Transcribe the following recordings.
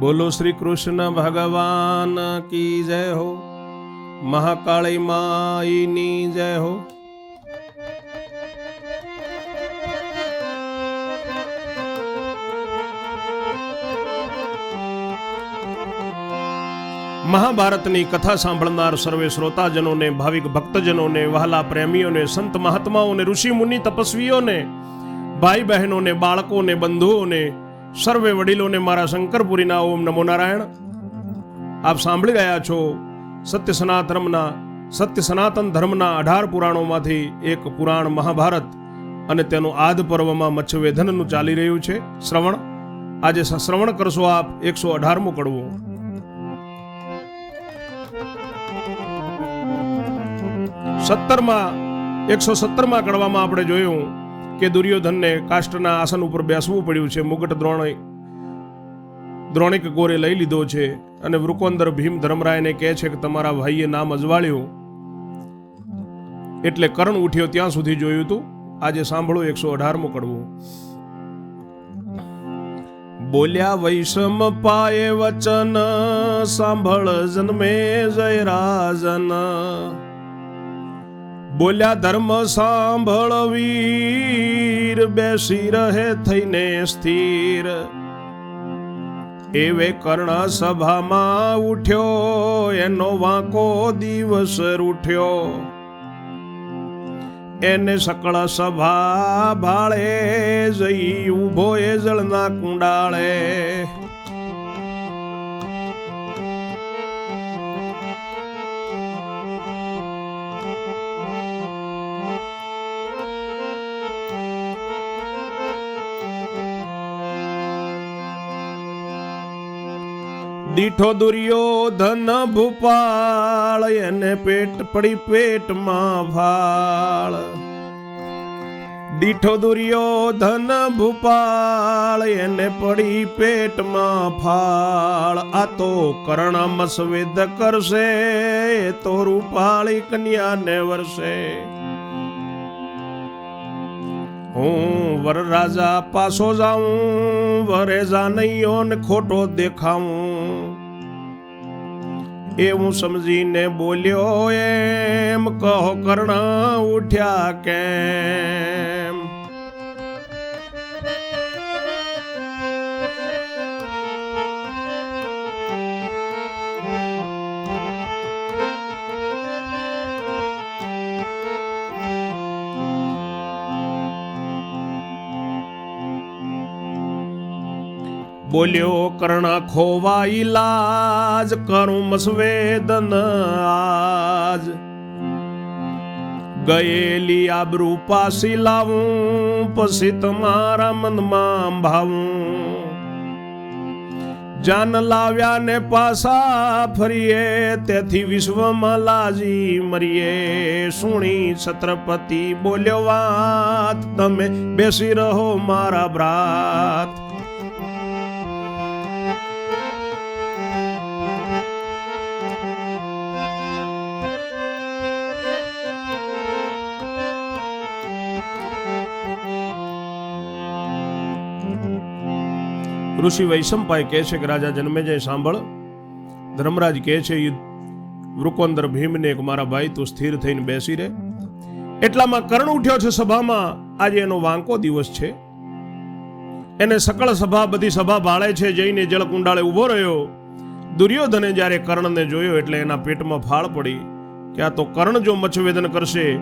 બોલો શ્રી કૃષ્ણ ભગવાન કી જય હો? મહાકાળી માઈની જય હો? મહાભારતની કથા સાંભળનાર સર્વે શ્રોતાજનોને, ભાવિક ભક્તજનોને, વહાલા પ્રેમીઓને, સંત મહાત્માઓને, ઋષિ મુનિ તપસ્વીઓને, ભાઈ બહેનોને, બાળકોને, બંધુઓને સર્વે વડીલોને મારા શંકરપુરીના ઓમ નમો નારાયણ. આપ સાંભળી રહ્યા છો સત્ય સનાતનમના, સત્ય સનાતન ધર્મના અઢાર પુરાણોમાંથી એક પુરાણ મહાભારત અને તેનું આદ પર્વમાં મચ્છવેધનનું ચાલી રહ્યું છે. શ્રવણ. આજે શ્રવણ કરશો આપ એકસો અઢારમું કડવું. સત્તરમાં, એકસો સત્તરમાં કડવામાં આપણે જોયું કે દુર્યોધનને કાષ્ટના આસન ઉપર બેસવું પડ્યું છે. મુગટ દ્રોણ દ્રોણિક ગોરે લઈ લીધો છે અને વૃકોંદર ભીમ ધર્મરાયને કહે છે કે તમારા ભાઈએ નામ અજવાળ્યું. એટલે કર્ણ ઉઠ્યો ત્યાં સુધી જોયું હતું આજે સાંભળો એકસો અઢારમું કડવું બોલ્યા, વૈષમ પાયે વચન, સાંભળ જન્મે જય રાજન બોલ્યા, ધર્મ સાંભળવીર, બેસી રહે થઈને સ્થિર. એવે કર્ણ સભામાં ઉઠ્યો, એનો વાંકો દિવસ રૂઠ્યો. એને સકળ સભા ભાળે જઈ ઊભો એ જળના કુંડાળે. દીઠો દુર્યોધન ભૂપાળ, એને પેટ પડી પેટમાં ભાળ. દીઠો દુર્યોધન ભૂપાળ, એને પડી પેટમાં ફાળ. આ તો કર્ણ મસવેદ કરશે તો રૂપાળી કન્યાને વર્ષે હું વરરાજા પાછો જાઉં વરેજા નૈયો ને ખોટો દેખાઉં એવું સમજીને બોલ્યો, એમ કહો કર્ણ, ઉઠ્યા કેમ? બોલ્યો, કર્ણ ખોવા ઈલાજ કરું મસવેદન આજ. ગયેલી આબરૂ પાસી લાવું, પછી તમારા મનમાં ભાવું. જાન લાવ્યા ને પાસા ફરીએ, તેથી વિશ્વમાં લાજી મરીએ. સુણી છત્રપતિ બોલ્યો, વાત, તમે બેસી રહો મારા ભ્રાત. ઋષિ વૈશંપાય કહે છે કે રાજા જન્મેજય સાંભળ. ધર્મરાજ કહે છે વૃકોંદર ભીમને કે મારા ભાઈ, તું સ્થિર થઈને બેસી રહે. એટલામાં કર્ણ ઉઠ્યો છે સભામાં. આજે એનો વાંકો દિવસ છે. એને સકળ સભા, બધી સભા ભાળે છે. જઈને જળકુંડાળે ઊભો રહ્યો. દુર્યોધને જ્યારે કર્ણને જોયો એટલે એના પેટમાં ફાળ પડી કે આ તો કર્ણ જો મચ્છવેદન કરશે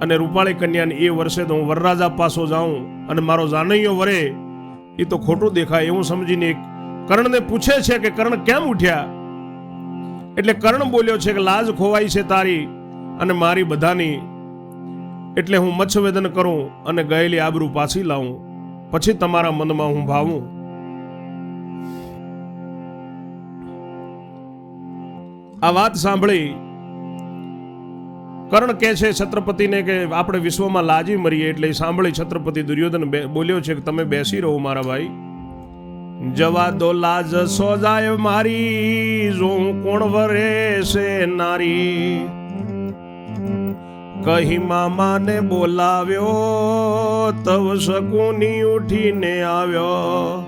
અને રૂપાળી કન્યાને એ વર્ષે તો હું વરરાજા પાસો જાઉં અને મારો જાનૈયો વરે. એ તો ખોટું દેખાય એવું સમજીને કર્ણને પૂછે છે કે કર્ણ કેમ ઉઠ્યા? એટલે કર્ણ બોલ્યો છે કે લાજ ખોવાઈ છે તારી અને મારી બધાની. એટલે હું મચ્છવેદન કરું અને ગયેલી આબરૂ પાછી લાવું. પછી તમારા મનમાં હું ભાવું. આ વાત સાંભળી કર્ણ કહે છે છત્રપતિને કે આપણે વિશ્વમાં લાજી મરીએ એટલે સાંભળી છત્રપતિ દુર્યોધન બોલ્યો છે કે તમે બેસી રહો મારા ભાઈ. જવા દો લાજ સોજાય મારી, જો કોણ વરે છે નારી. કહી મામાને બોલાવ્યો, તવ શકુની ઉઠીને આવ્યો.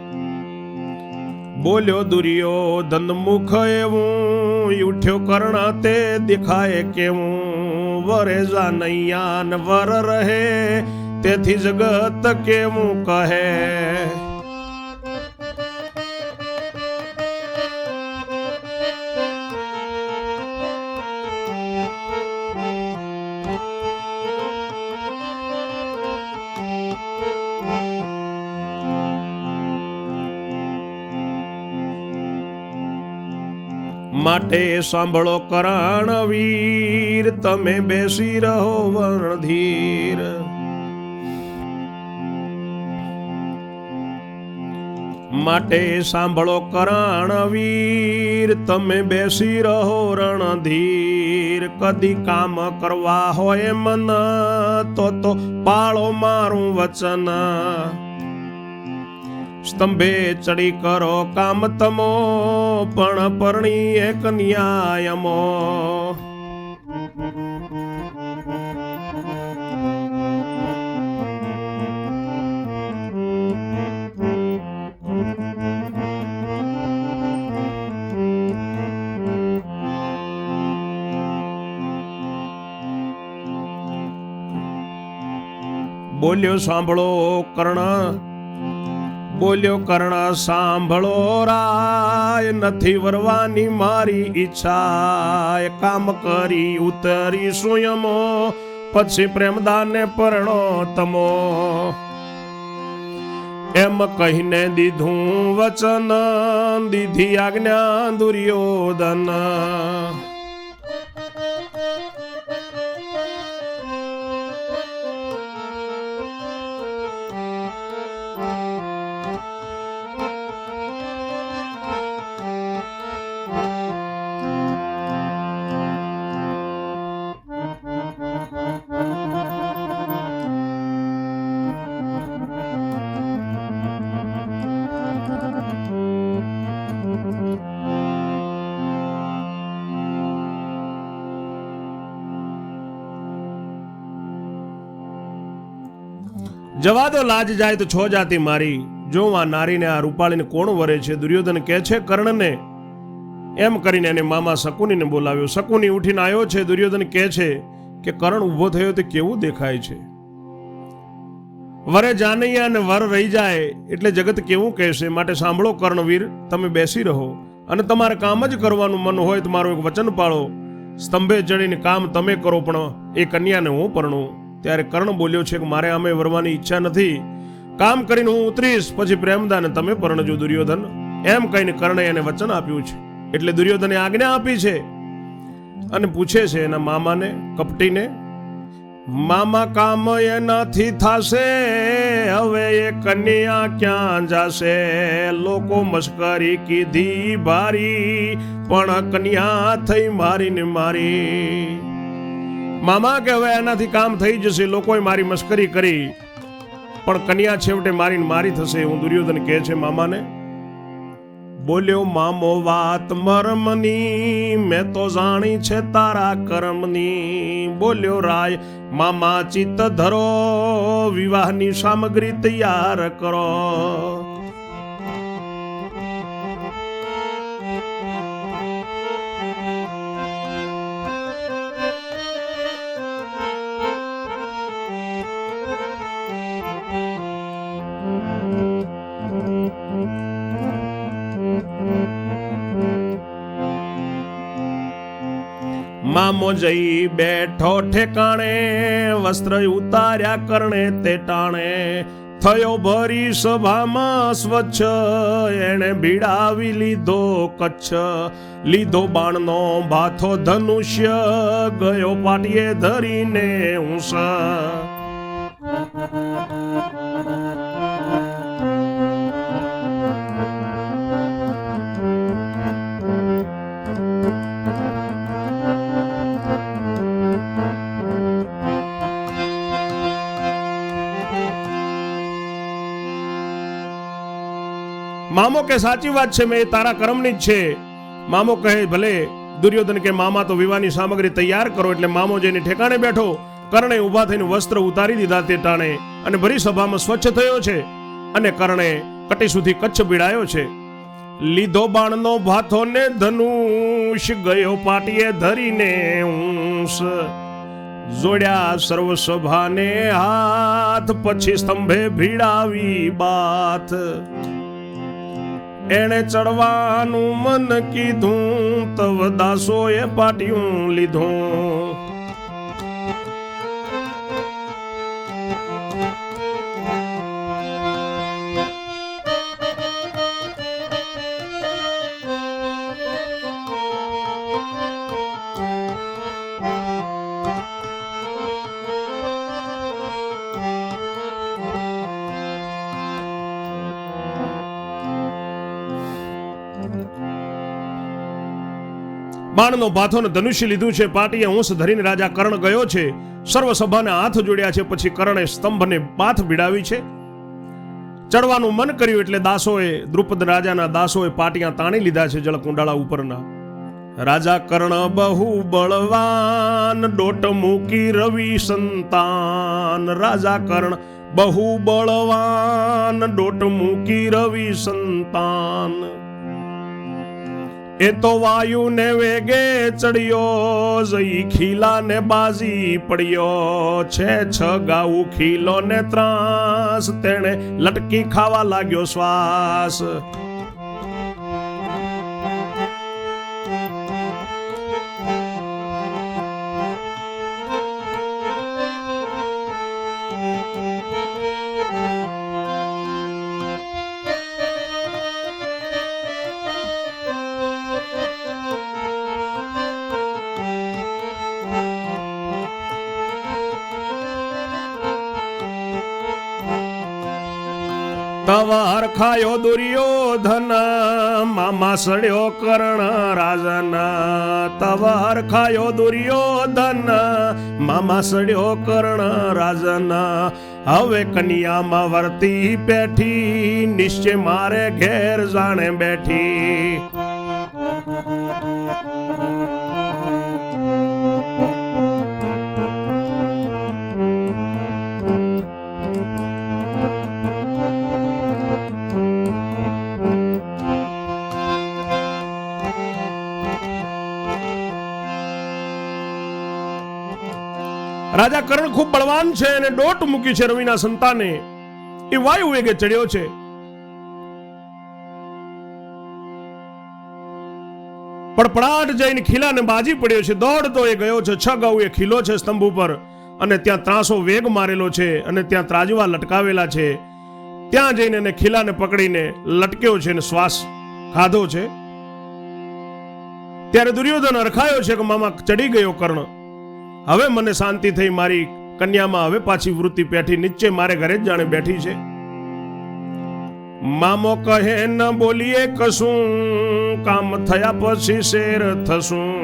બોલ્યો દુર્યોધન મુખ એવું ઉઠ્યો કર્ણ તે દેખાય કેવું. વરે જાનૈયાન વર રહે તેથી જગત કેવું કહે? માટે સાંભળો કરાણ વીર, તમે બેસી રહો વર્ણધીર. માટે સાંભળો કરાણવીર તમે બેસી રહો રણધીર. કદી કામ કરવા હોય મન, તો તો પાળો મારું વચન. સ્તંભે ચડી કરો કામ તમો પણ પરણી એક ન્યાયમો. બોલ્યો સાંભળો કર્ણ બોલ્યો, કર્ણ, સાંભળો, રાય, નથી વરવાની મારી ઈચ્છા કામ કરી ઉતરી સુયમો, પછી પ્રેમદાને પરણો તમો. એમ કહીને દીધું વચન, દીધી આજ્ઞા દુર્યોધન. જવા દો, લાજ જાય તો છો જાતિ મારી. જો આ નારીને, આ રૂપાળીને કોણ વરે છે? દુર્યોધન કહે છે, કર્ણને. એમ કરીને એને મામા શકુનીને બોલાવ્યો. શકુની ઉઠીને આવ્યો છે, દુર્યોધન કહે છે કે, કર્ણ ઊભો થયો તે કેવું દેખાય છે? વરે જાનૈયા અને વર રહી જાય એટલે જગત કેવું કહેશે? માટે સાંભળો, કર્ણવીર, તમે બેસી રહો અને તમારે કામ જ કરવાનું મન હોય તો મારું એક વચન પાળો. સ્તંભે ચડીને કામ તમે કરો, પણ એ કન્યાને હું પરણું. ત્યારે કર્ણ બોલ્યો છે કે મારે આમે વરવાની ઈચ્છા નથી. કામ કરીને હું ઉતરીશ, પછી પ્રેમદાને તમે પરણજો દુર્યોધન. એમ કહીને કર્ણે એને વચન આપ્યું છે. એટલે દુર્યોધને આજ્ઞા આપી છે. અને પૂછે છે એના મામાને, કપટીને, મામા કામ એનાથી થાશે, હવે એ કન્યા ક્યાં જાશે? લોકો મસ્કરી કીધી ભારી, પણ કન્યા થઈ મારીને મારી. મામા કે હવે એનાથી કામ થઈ જશે, લોકોએ મારી મસ્કરી કરી. પણ કન્યા છેવટે મારીને મારી થશે, હું દુર્યોધન કહે છે, મામાને, બોલ્યો, મામો વાત મરમની, મેં તો જાણી છે તારા કર્મની. બોલ્યો રાય, મામા ચિત્ત ધરો, વિવાહની સામગ્રી તૈયાર કરો. મામો જઈ બેઠો ઠેકાણે, વસ્ત્ર ઉતાર્યા કરણે તે ટાણે. થયો ભરી સભામાં સ્વચ્છ, એણે ભીડાવી લીધો કચ્છ. લીધો બાણનો ભાથો ધનુષ્ય, ગયો પાટીએ ધરીને ઊંસ. મામો કે, સાચી વાત છે, મેં તારા કર્મની જ છે. મામો કહે, ભલે, દુર્યોધન કે, મામા, તો વિવાહની સામગ્રી તૈયાર કરો. એટલે મામો જઈને ઠેકાણે બેઠો, કર્ણે ઊભા થઈને વસ્ત્ર ઉતારી દીધા તે ટાણે અને ભરી સભામાં સ્વચ્છ થયો છે અને કર્ણે કટી સુધી કચ્છ ભીડાયો છે. લીધો બાણનો ભાથો ને ધનુષ, ગયો પાટીએ ધરીને ઊંસ. જોડ્યા સર્વ સભાને હાથ, પછી સ્તંભે ભીડાવી બાથ. એણે ચડવાનું મન કીધું તવ દાસોએ પાટિયું લીધું. બાણનો ભાથો ને ધનુષ્ય લીધું છે, પાટીએ ઊંસ ધરીને રાજા કર્ણ ગયો છે સર્વ સભાને હાથ જોડ્યા છે, પછી કર્ણે સ્તંભને બાથ ભીડાવી છે. ચડવાનું મન કર્યું એટલે દાસોએ, દ્રુપદ રાજાના દાસોએ પાટિયા તાણી લીધા છે જળકુંડાળા ઉપરના. રાજા કર્ણ બહુ બળવાન ડોટ મૂકી રવિ સંતાન. રાજા કર્ણ બહુ બળવાન ડોટ મૂકી રવિ સંતાન. એ તો વાયુ ને વેગે ચડ્યો જઈ ખીલા ને બાજી પડ્યો. છે છ ગાઉ ખીલો ને ત્રાસ, તેણે લટકી ખાવા લાગ્યો શ્વાસ. તવાર ખાયો દુર્યોધન, મામા સડ્યો કર્ણ રાજન. તવાર ખાયો દુર્યોધન, મામા સડ્યો કર્ણ રાજન. હવે કન્યામાં વર્તી પેઠી નિશ્ચય મારે ઘેર જાણે બેઠી. રાજા કર્ણ ખૂબ બળવાન છે અને ડોટ મૂકી છે રવિના સંતાને. એ વાયુ વેગે ચડ્યો છે. પડપડાટ જઈને ખીલાને બાજી પડ્યો છે. દોડતો એ ગયો છે. છ ગૌ એ ખીલો છે સ્તંભ ઉપર અને ત્યાં ત્રાસો વેગ મારેલો છે અને ત્યાં ત્રાજવા લટકાવેલા છે. ત્યાં જઈને એને ખીલાને પકડીને લટક્યો છે અને શ્વાસ ખાધો છે. ત્યારે દુર્યોધન અરખાયો છે કે, મામા, ચડી ગયો કર્ણ. હવે મને શાંતિ થઈ મારી કન્યામાં હવે પાછી વૃત્તિ પેઠી નીચે મારે ઘરે જ જાણે બેઠી છે. મામો કહે, ન બોલીએ કશું, કામ થયા પછી શેર થશું.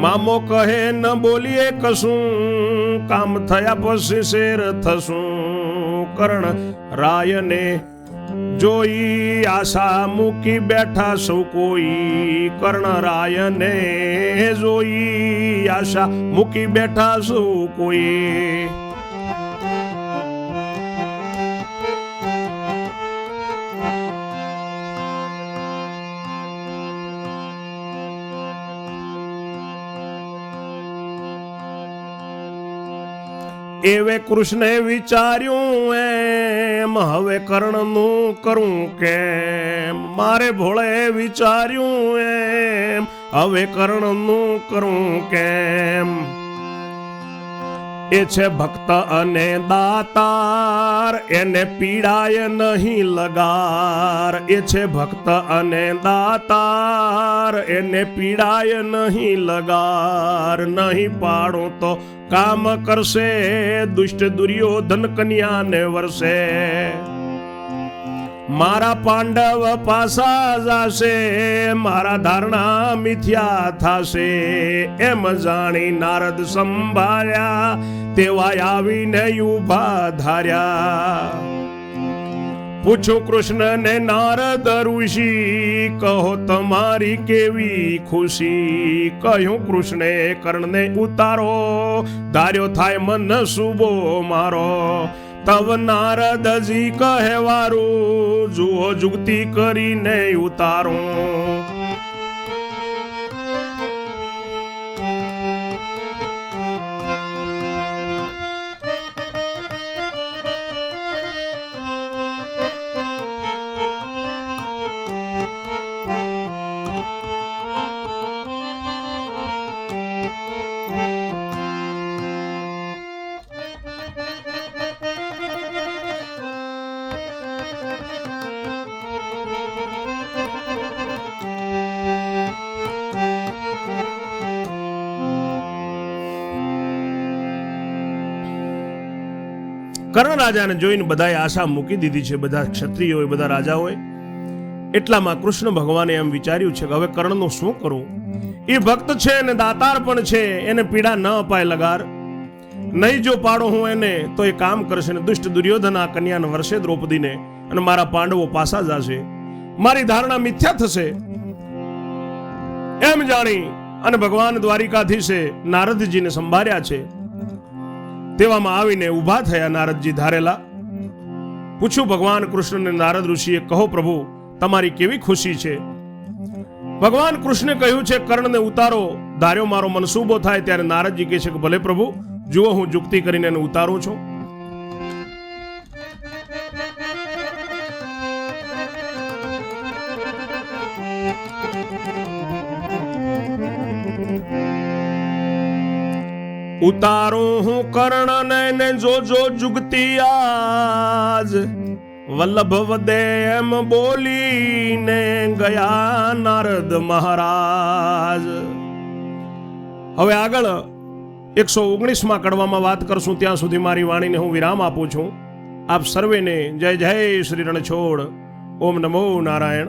મામો કહે, ન બોલીએ કશું, કામ થયા પછી શેર થશું. કર્ણ રાયને જોઈ આશા મૂકી બેઠા સૌ કોઈ કર્ણરાયને જોઈ આશા મૂકી બેઠા સૌ કોઈ એવે કૃષ્ણે વિચાર્યું, એમ હવે કર્ણનું કરું કેમ? મારે ભોળે વિચાર્યું, એમ હવે કર્ણનું કરું કેમ? એ છે ભક્ત અને દાતાર. એને પીડાય નહીં લગાર. એ છે ભક્ત અને દાતાર. એને પીડાય નહીં લગાર. નહીં પાડું તો કામ કરશે. દુષ્ટ દુર્યોધન કન્યાને વરસે. મારા પાંડવ પાસા જાશે, મારા ધારણા મિથ્યા થાશે. એમ જાણી નારદ સંભાળ્યા, તેવા આવીને ઊભા ધાર્યા. પૂછું કૃષ્ણને, નારદ ઋષિ, કહો તમારી કેવી ખુશી? કહ્યું કૃષ્ણે, કર્ણને ઉતારો, ધાર્યો થાય મન શુભો મારો. તવ નારદજી કહેવારું જુઓ જુગતી કરીને ઉતારું. કર્ણ રાજાને જોઈને બધાએ આશા મૂકી દીધી છે. બધા ક્ષત્રિયોએ, બધા રાજાઓએ. એટલામાં કૃષ્ણ ભગવાને એમ વિચાર્યું છે કે હવે કર્ણનું શું કરું એ ભક્ત છે અને દાતાર પણ છે, એને પીડા ન અપાય લગાર. નહીં જો પાડો હું એને, તો એ કામ કરશે ને દુષ્ટ દુર્યોધન આ કન્યાને વર્ષે દ્રૌપદીને અને મારા પાંડવો પાસા જશે. મારી ધારણા મિથ્યા થશે. એમ જાણી અને ભગવાન દ્વારિકાધીશે નારદજીને સંભાળ્યા છે. તેવામાં આવીને ઊભા થયા નારદજી ધારેલા. પૂછ્યું, ભગવાન કૃષ્ણને નારદ ઋષિએ કહો પ્રભુ, તમારી કેવી ખુશી છે? ભગવાન કૃષ્ણે કહ્યું છે, કર્ણને ઉતારો, ધાર્યો મારો મનસૂબો થાય ત્યારે નારદજી કહે છે કે, ભલે પ્રભુ, જુઓ હું જુક્તિ કરીને એને ઉતારું છું. ઉતારું હું કર્ણને ને જોજો જુગતી આજ. વલ્લભ વદે એમ બોલીને ગયા નારદ મહારાજ. હવે આગળ એકસો ઓગણીસમાં કડવામાં વાત કરશું, ત્યાં સુધી મારી વાણીને હું વિરામ આપું છું. આપ સર્વેને જય જય શ્રી રણછોડ. ઓમ નમો નારાયણ.